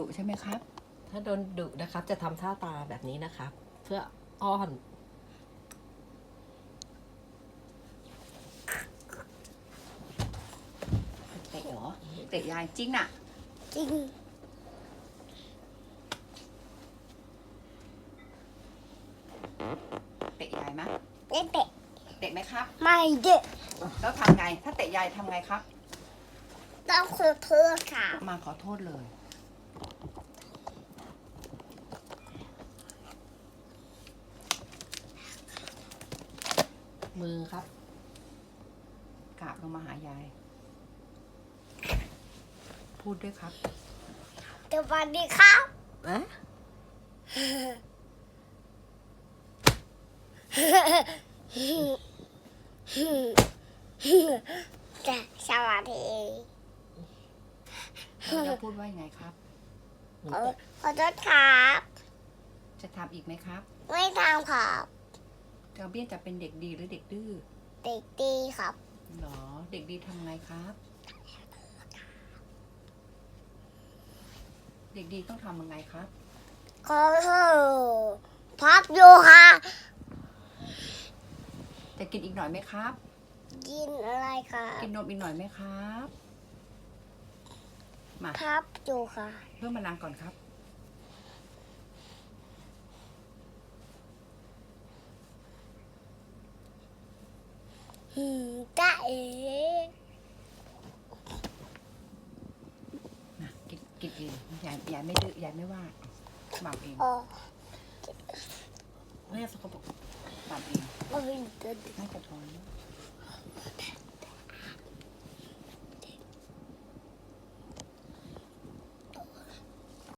ดุใช่ไหมครับ ถ้าโดนดุนะครับ จะทำท่าตาแบบนี้นะครับ เพื่ออ้อนเตะเหรอเตะยายจริงน่ะ จริงเตะยายไหมไม่เตะเตะไหมครับ ไม่เด็กแล้วทำไง ถ้าเตะยายทำไงครับ ต้องขอโทษค่ะ มาขอโทษเลย มือครับ กราบลงมาหายาย พูดด้วยครับสวัสดีครับอะจะสวัสดี แล้วจะพูดว่ายังไงครับ หนูขอเตะขอโทษครับจะทำอีกไหมครับไม่ทำครับเจ้าเบี้ยจะเป็นเด็กดีหรือเด็กดื้อเด็กดีครับหรอ เด็กดีทำไงครับ เด็กดีต้องทำยังไงครับขอโทษพับอยู่ค่ะจะกินอีกหน่อยไหมครับ กินอะไรครับกินนมอีกหน่อยไหมครับ มาพับอยู่ค่ะ เพิ่มมาลังก่อนครับ หืมจ้าเอ๋นะกินกินเองยายยายไม่ดื้อยายไม่ว่าหมักเองอ๋อแม่สกปรกหมักเองไม่เป็นไรน่าจะพอแล้ว